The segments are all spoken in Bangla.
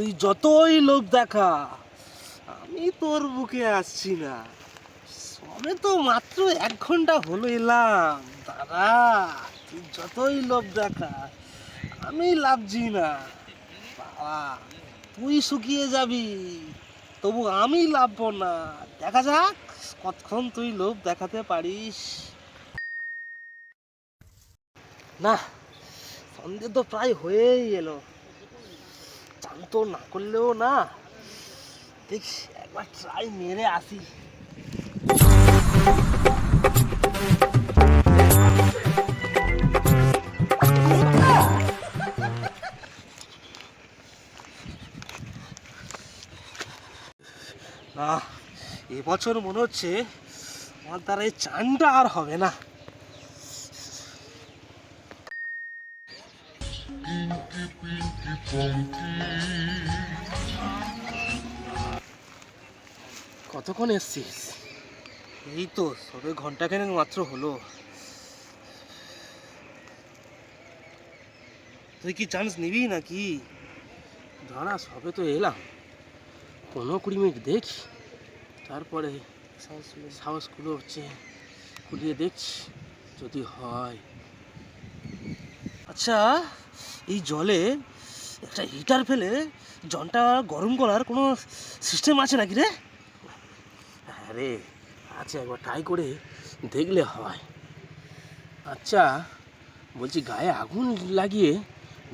তুই যতই লোক দেখা, আমি তোর বুকে আসছি না। সবে তো মাত্র এক ঘণ্টা হলো এলাম। দাদা, তুই যতই লোভ দেখা, আমি লাভছি না। বাবা, তুই শুকিয়ে যাবি, তবু আমি লাভব না। দেখা যাক কতক্ষণ তুই লোভ দেখাতে পারিস। না, সন্ধে তো প্রায় হয়েই এলো। তো না করলেও না। দেখি একবার ট্রাই মেরে আসি। না এবছর মনে হচ্ছে আমার দ্বারা এই চানটা আর হবে না। কতক্ষণ এসছিস? এই তো সবে ঘণ্টা ঘন্টাখানেক মাত্র হলো। তুই কি চান্স নিবি নাকি? দাঁড়া সবে তো এলাম। পনেরো কুড়ি মিনিট দেখি। তারপরে সাহস সাহসগুলো হচ্ছে খুলিয়ে দেখছি। যদি হয়। আচ্ছা এই জলে একটা হিটার ফেলে জলটা গরম করার কোনো সিস্টেম আছে নাকি রে? হ্যাঁ রে আচ্ছা একবার ট্রাই করে দেখলে হয়। আচ্ছা বলছি গায়ে আগুন লাগিয়ে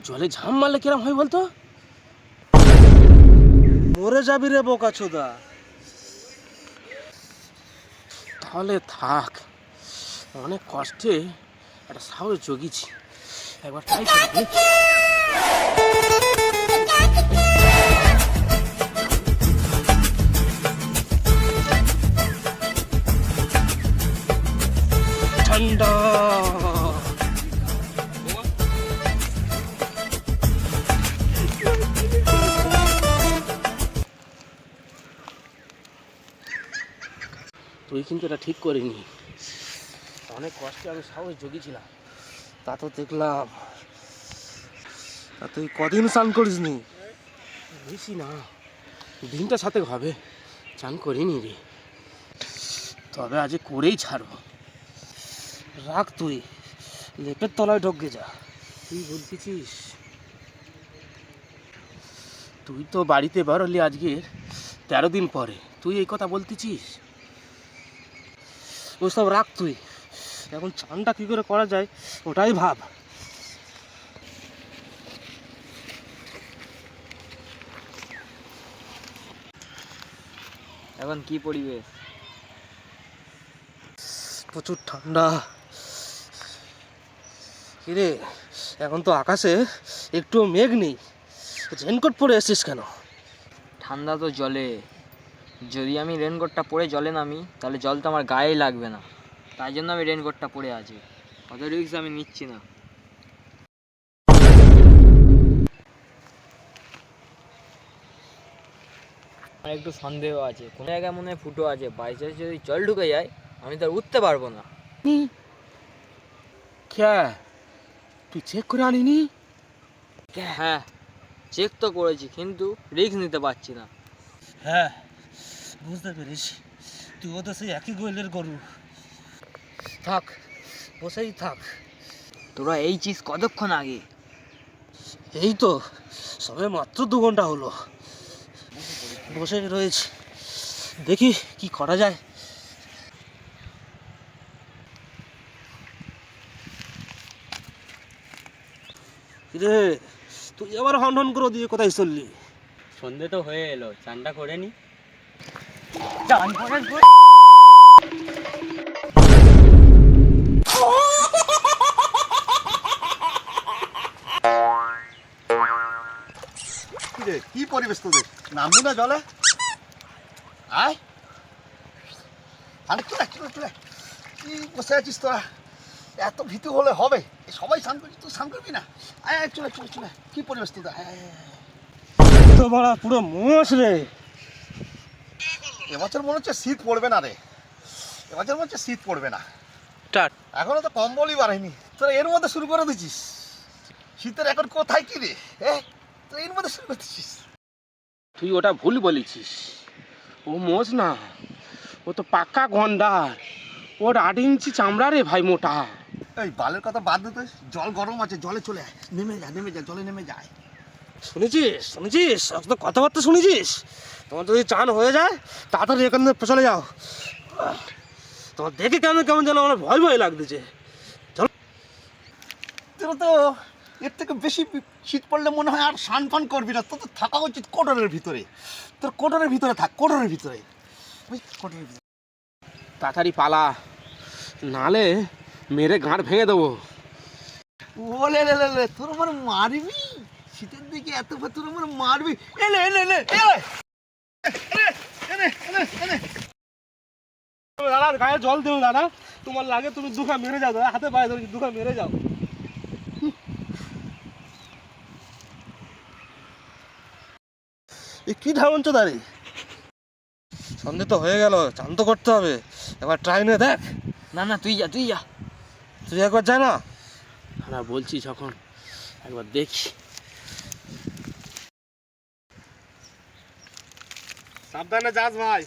জলে ঝাম মারলে কিরম হয় বলতো? মরে যাবি রে বোকা চোদা তাহলে থাক, অনেক কষ্টে একটা সাহস জগিছি একবার ট্রাই তুই কিন্তু এটা ঠিক করিনি। অনেক কষ্টে আমি সাহস জগিয়েছিলাম। তা তো দেখলাম। তা তুই কদিন স্নান করিস নি বেশি না। দিনটা সাথে হবে। চান করিনি রে। তবে আজ করেই ছাড়বো। রাখ তুই। লেপের তলায় ঢোকে যা। তুই বলতেছিস? তুই তো বাড়িতে বেরোলি আজকে তেরো দিন পরে। তুই এই কথা বলতেছিস? ওসব রাখ তুই। এখন চানটা কী করে করা যায় ওটাই ভাব। এখন কি পরিবেশ? প্রচুর ঠান্ডা। কিরে এখন তো আকাশে একটু মেঘ নেই। রেনকোট পরে এসছিস কেন? ঠান্ডা তো জলে। যদি আমি রেনকোটটা পরে জলে নামি তাহলে জল তো আমার গায়েই লাগবে না। তাই জন্য আমি রেনকোটটা পরে আছি। অত রিক্স আমি নিচ্ছি না। আমার একটু সন্দেহ আছে। কোনো জায়গায় মনে হয় ফুটো আছে। বাইচান্স যদি জল ঢুকে যায় আমি তো আর উঠতে পারব না। ক্যা তুই চেক করে আনিনি? হ্যাঁ। চেক তো করেছি কিন্তু রিস্ক নিতে পারছি না। হ্যাঁ বুঝতে পেরেছি। তুইও তো সেই একই গোয়েলের গরু। থাক বসেই থাক। তোরা এই চিজ কতক্ষণ আগে? এই তো সবে মাত্র দু ঘণ্টা হলো। বসে রয়েছি। দেখি কি করা যায়। রে তুই আবার হন হন করে দিয়ে কোথায় চললি? সন্ধে তো হয়ে এলো চানটা করে নি? কি রে কি পরিবেশ তোদের? নামবি না জলে? আয়। আরে চলে চলে চলে কি বসে আছিস তোরা? এত ভীতু হলে হবে। এ সবাই স্নান করছিস তুই স্নান করবি না? আয় আয় চলে চলে চলে। কি পরিবেশ তোদের। তো বড়া পুরো মোষ রে। এবছর মনে হচ্ছে শীত পড়বে না রে। এবছর মনে হচ্ছে শীত পড়বে না। টাট এখনও তো কম্বলই বাড়ায়নি তোরা এর মধ্যে শুরু করে দিচ্ছিস শীতের এখন কোথায় কি রে হ্যাঁ এর মধ্যে করতেছিস তুই ওটা ভুল বলেছিস। ও মোজ না। ও তো পাক্কা গন্ডার। ওর আট ইঞ্চি চামড়া রে ভাই মোটা। এই বালের কথা বাদ দিতে জল গরম আছে জলে চলে আয়। নেমে যা নেমে যা জলে নেমে যায় শুনেছিস? শুনেছিস? সব তো কথাবার্তা শুনেছিস? তোমার যদি চান হয়ে যায় তাড়াতাড়ি এখান থেকে চলে যাও। তোমার দেখে কেমন কেমন যেন আমার ভয় ভয় লাগতেছে তোরা তো। এর থেকে বেশি শীত পড়লে মনে হয় আর সান ফান করবি না। তোর তো থাকা উচিত কোটরের ভিতরে। তোর কোটরের ভিতরে থাক কোটরের ভিতরে। ওই কোটরের ভিতরে। তাড়াতাড়ি পালা নালে মেরে গাঁট ভেঙে দেবো। ওলে লে লে লে তোর আমার মারবি? শীতের দিকে এত তোর আমার মারবি? এলে এলে এলে দাদা গায়ে জল দেও দাদা। তোমার লাগে তুমি দুখা মেরে যাও দাদা। হাতে পায়ে ধরে দুখা মেরে যাও। এ কি দাঁড়ি সন্ধে তো হয়ে গেল চান তো করতে হবে। এবার ট্রাইনে দেখ। না না তুই যা তুই যা। তুই একবার যা না। আমরা বলছি যখন একবার দেখি। সাবধানে যাস ভাই।